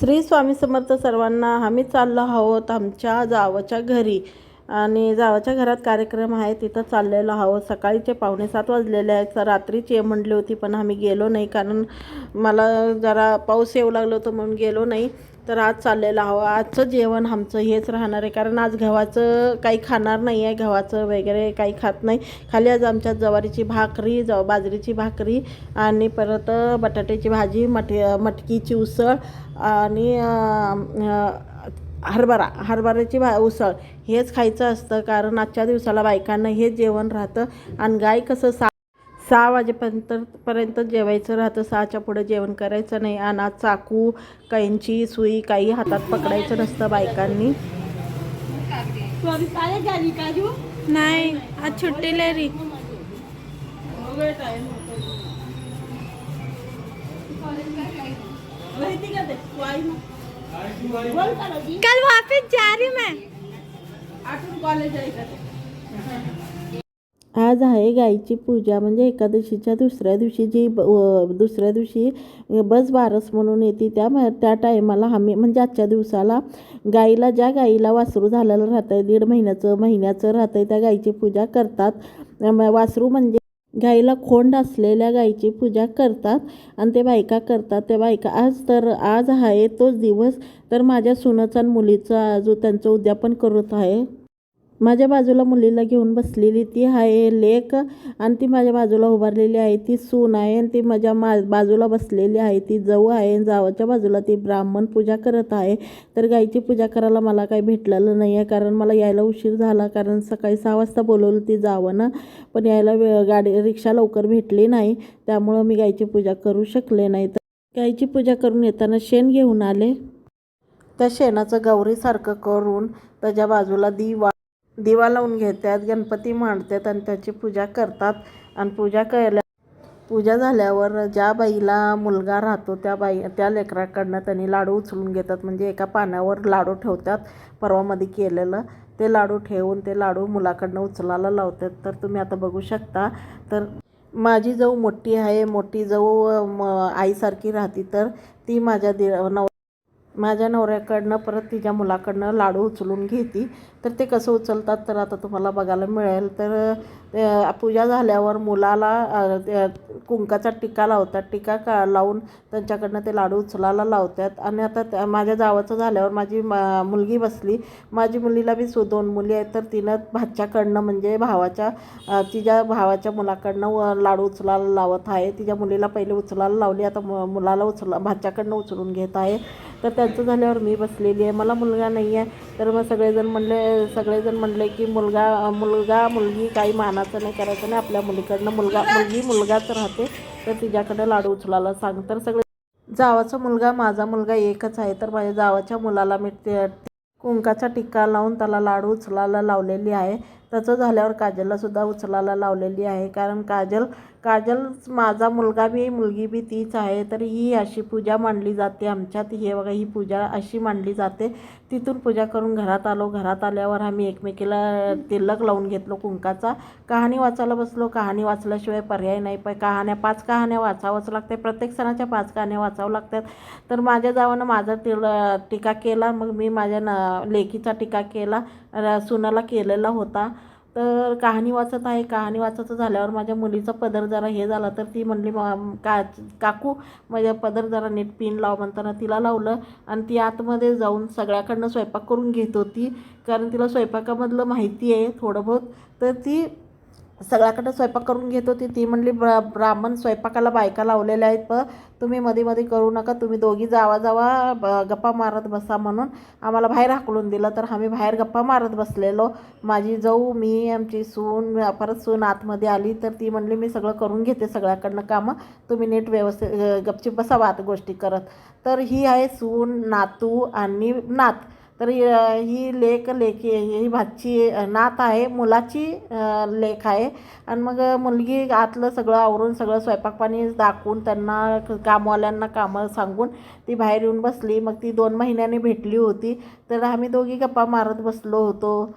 श्री स्वामी समर्थ सर्वांना आम्ही चाललो आहोत आमच्या जावच्या घरी. आणि जावाच्या घरात कार्यक्रम आहे तिथं चाललेलो आहोत. सकाळीचे पावणे सात वाजलेले आहेत. तर रात्रीची ये म्हणली होती पण आम्ही गेलो नाही. कारण मला जरा पाऊस येऊ लागलो होतं म्हणून गेलो नाही. तर आज चाललेलं आहो. आजचं जेवण आमचं हेच राहणार आहे. कारण आज गव्हाचं काही खाणार नाही आहे. गव्हाचं वगैरे काही खात नाही. खाली आज आमच्यात ज्वारीची भाकरी ज बाजरीची भाकरी आणि परत बटाट्याची भाजी मट मटकीची उसळ आणि हरभरा हरभऱ्याची भा उसळ. हेच खायचं असतं. कारण आजच्या दिवसाला बायकांना हेच जेवण राहतं. आणि गाय कसं सा सहा वाजेपर्यंत पर्यंत जेवायचं राहतं. सहाच्या पुढे जेवण करायचं नाही. आणि चाकू कैंची सुई काही हातात पकडायचं नसतं बायकांनी. नाही आज छुट्टी ले रही कल वापस जा रही मैं. आज आहे गाईची पूजा म्हणजे एकादशीच्या दुसऱ्या दिवशी जी ब- दुसऱ्या दिवशी बस बारस म्हणून येते त्या त्या टायमाला आम्ही म्हणजे आजच्या दिवसाला गाईला ज्या गाईला वासरू झालेलं राहतं आहे दीड महिन्याचं महिन्याचं राहतं आहे त्या गाईची पूजा करतात. वासरू म्हणजे गाईला खोंड असलेल्या गाईची पूजा करतात आणि ते बायका करतात. त्या बायका आज तर आज आहे तोच दिवस तर माझ्या सुनाचा आणि मुलीचा जो त्यांचं उद्यापन करत आहे. माझ्या बाजूला मुलीला घेऊन बसलेली ती आहे लेक आणि ती माझ्या बाजूला उभारलेली आहे. ती सून आहे आणि ती माझ्या मा बाजूला बसलेली आहे. ती जाऊ आहे आणि जावाच्या बाजूला ती ब्राह्मण पूजा करत आहे. तर गाईची पूजा करायला मला काही भेटलेलं नाही आहे कारण मला यायला उशीर झाला. कारण सकाळी सहा वाजता बोलवलं ती जावं ना पण यायला वे गाडी रिक्षा लवकर भेटली नाही. त्यामुळं मी गाईची पूजा करू शकले नाही. तर गाईची पूजा करून येताना शेण घेऊन आले. त्या शेणाचं गौरीसारखं करून त्याच्या बाजूला दिवा दिवा लावून घेतात गणपती मांडतात आणि त्याची पूजा करतात. आणि पूजा केल्या पूजा झाल्यावर ज्या बाईला मुलगा राहतो त्या बाई त्या लेकराकडनं त्यांनी लाडू उचलून घेतात. म्हणजे एका पाण्यावर लाडू ठेवतात परवामध्ये केलेलं. ते लाडू ठेवून ते लाडू मुलाकडनं उचलायला लावतात. तर तुम्ही आता बघू शकता. तर माझी जाऊ मोठी आहे. मोठी जाऊ म आईसारखी राहती. तर ती माझ्या दि नव माझ्या नवऱ्याकडनं परत तिच्या मुलाकडनं लाडू उचलून घेते. तर ते कसं उचलतात तर आता तुम्हाला बघायला मिळेल. तर पूजा झाल्यावर मुलाला कुंकाचा टिका लावतात. टिका का लावून त्यांच्याकडनं ते लाडू उचलायला लावतात. आणि आता त्या माझ्या जावाचं झाल्यावर माझी मा- मुलगी बसली. माझी मुलीला बी सो दोन मुली आहेत. तर तिनं भाच्याकडनं म्हणजे भावाच्या तिच्या भावाच्या मुलाकडनं व लाडू उचलायला लावत आहे. तिच्या मुलीला पहिले उचलायला लावली. आता मु मुलाला उचला भाच्याकडनं उचलून घेत आहे. तर त्या खर्च झाल्यावर मी बसलेली आहे. मला मुलगा नाही आहे. तर मग सगळेजण म्हणले सगळेजण म्हणले की मुलगा मुलगा मुलगी काही मानाचं नाही करायचं नाही. आपल्या मुलीकडनं मुलगा मुलगी मुलगाच राहते. तर तिच्याकडं लाडू उचलायला सांग. तर सगळे जावाचा मुलगा माझा मुलगा एकच आहे. तर माझ्या जावाच्या मुलाला मी ते कुंकाचा टिक्का लावून त्याला लाडू उचलायला लावलेली आहे. तसं झाल्यावर काजलला सुद्धा उचलायला लावलेली आहे. कारण काजल काजल माझा मुलगा बी मुलगी बी तीच आहे. तर ही अशी पूजा मांडली जाते आमच्यात. हे बघा ही पूजा अशी मांडली जाते. तिथून पूजा करून घरात आलो. घरात आल्यावर आम्ही एकमेकीला तिलक लावून घेतलो कुंकाचा. कहाणी वाचायला बसलो. कहाणी वाचल्याशिवाय पर्याय नाही. पण कहाण्या पाच कहाण्या वाचावंच लागते. प्रत्येक सणाच्या पाच कहाण्या वाचावं लागतात. तर माझ्या जावानं माझा तिल टीका केला. मग मी माझ्या न लेकीचा टीका केला. सुनाला केलेला होता. तर कहाणी वाचत आहे. कहाणी वाचत झाल्यावर माझ्या मुलीचा पदर जरा हे झाला तर ती म्हणली का काकू माझ्या पदर जरा नीट पिन लाव. म्हणताना तिला लावलं आणि ती आतमध्ये जाऊन सगळ्याकडनं स्वयंपाक करून घेत होती. कारण तिला स्वयंपाकामधलं माहिती आहे थोडं बहुत. तर ती सगळ्याकडं स्वयंपाक करून घेत होती ती म्हणली ब्रा ब्राह्मण स्वयंपाकाला बायका लावलेल्या आहेत प तुम्ही मध्ये मध्ये करू नका तुम्ही दोघी जावा जावा ब- गप्पा मारत बसा म्हणून आम्हाला बाहेर हाकलून दिलं. तर आम्ही बाहेर गप्पा मारत बसलेलो. माझी जाऊ मी आमची सून परत सून आतमध्ये आली. तर ती म्हणली मी सगळं करून घेते सगळ्याकडनं कामं. तुम्ही नीट व्यवस्थित अ, गपचीप बसा वाद गोष्टी करत. तर ही आहे सून नातू आणि नात. तर ही लेक लेकी ही भाची नात आहे मुलाची लेक आहे. आणि मग मुलगी आतलं सगळं आवरून सगळं स्वयंपाक पाणी दाखवून त्यांना कामवाल्यांना कामं सांगून ती बाहेर येऊन बसली. मग ती दोन महिन्याने भेटली होती. तर आम्ही दोघी गप्पा मारत बसलो होतो.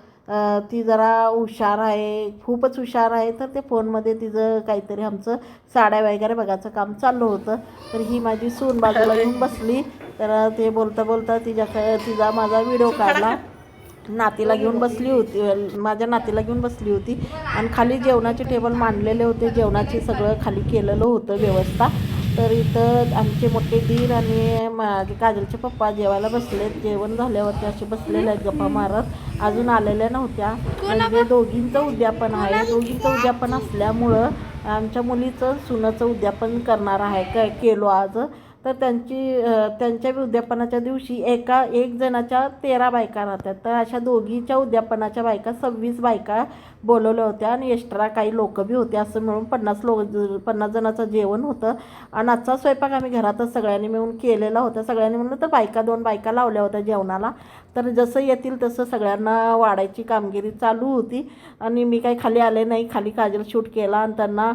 ती जरा हुशार आहे खूपच हुशार आहे. तर ते फोनमध्ये तिचं काहीतरी आमचं साड्या वगैरे बघायचं काम चाललं होतं. तर ही माझी सून बाजूला येऊन बसली. तर ते बोलता बोलता तिच्या तिचा माझा व्हिडिओ काढला. नातीला घेऊन बसली होती माझ्या नातीला घेऊन बसली होती. आणि खाली जेवणाचे टेबल मांडलेले होते. जेवणाचे सगळं खाली केलेलं होतं व्यवस्था. तर इथं आमचे मोठे दीर आणि माझे काजलचे पप्पा जेवायला बसले जेवण झाल्यावरती असे बसलेले आहेत गप्पा मारत. अजून आलेल्या नव्हत्या. म्हणजे दोघींचं उद्यापन आहे. दोघींचं उद्यापन असल्यामुळं आमच्या मुलीचं सुनाचं उद्यापन करणार आहे. काय केलो आज. तर त्यांची त्यांच्या उद्यापनाच्या दिवशी एका एक जणाच्या तेरा बायका राहतात. तर अशा दोघीच्या उद्यापनाच्या बायका सव्वीस बायका बोलवल्या होत्या आणि एक्स्ट्रा काही लोक बी होते असं मिळून पन्नास लोक पन्नास जणाचं जेवण होतं. आणि आजचा स्वयंपाक आम्ही घरातच सगळ्यांनी मिळून केलेला होता. सगळ्यांनी म्हणलं तर बायका दोन बायका लावल्या होत्या जेवणाला. तर जसं येतील तसं सगळ्यांना वाढायची कामगिरी चालू होती. आणि मी काही खाली आले नाही खाली काजल शूट केला. आणि त्यांना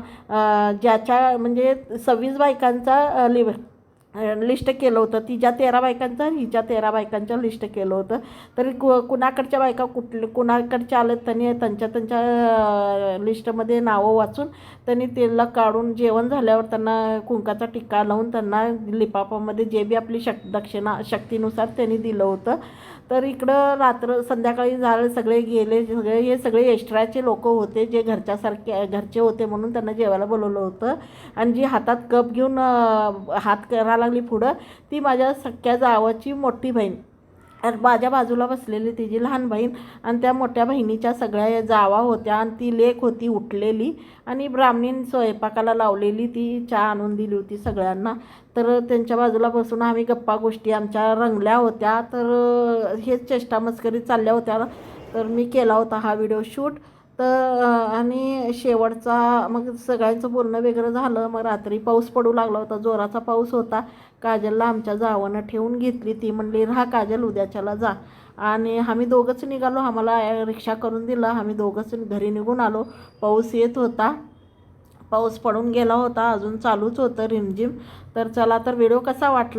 ज्याच्या म्हणजे सव्वीस बायकांचा लिव लिस्ट केलं होतं. तिच्या तेरा बायकांचं हिच्या तेरा बायकांचं लिस्ट केलं होतं. तरी कु कुणाकडच्या बायका कुठले कुणाकडच्या आलेत त्यांनी त्यांच्या त्यांच्या लिस्टमध्ये नावं वाचून त्यांनी तेला काढून जेवण झाल्यावर त्यांना कुंकाचा टिक्का लावून त्यांना लिपापामध्ये जे बी आपली शक दक्षिणा शक्तीनुसार त्यांनी दिलं होतं. तर इकडं रात्र संध्याकाळी झालं सगळे गेले सगळे हे सगळे एक्स्ट्राचे लोक होते जे घरच्यासारखे घरचे होते म्हणून त्यांना जेवायला बोलवलं होतं. आणि जी हातात कप घेऊन हात करायला लागली पुढं ती माझ्या सख्या जावाची मोठी बहीण. माझ्या बाजूला बसलेली तिची लहान बहीण आणि त्या मोठ्या बहिणीच्या सगळ्या जावा होत्या आणि ती लेक होती उठलेली आणि ब्राह्मणीन स्वयंपाकाला लावलेली ती चहा आणून दिली होती सगळ्यांना. तर त्यांच्या बाजूला बसून आम्ही गप्पा गोष्टी आमच्या रंगल्या होत्या. तर हेच चेष्टा मस्करी चालल्या होत्या. तर मी केला होता हा व्हिडिओ शूट. तर आणि शेवटचा मग सगळ्यांचं बोलणं वगैरे झालं. मग रात्री पाऊस पडू लागला होता. जोराचा पाऊस होता. काजलला आमच्या जावानं ठेवून घेतली. ती म्हणली राहा काजल उद्याच्याला जा. आणि आम्ही दोघंच निघालो. आम्हाला रिक्षा करून दिलं. आम्ही दोघंच घरी निघून आलो. पाऊस येत होता. पाऊस पडून गेला होता. अजून चालूच होतं रिमझिम. तर चला तर व्हिडिओ कसा वाटला?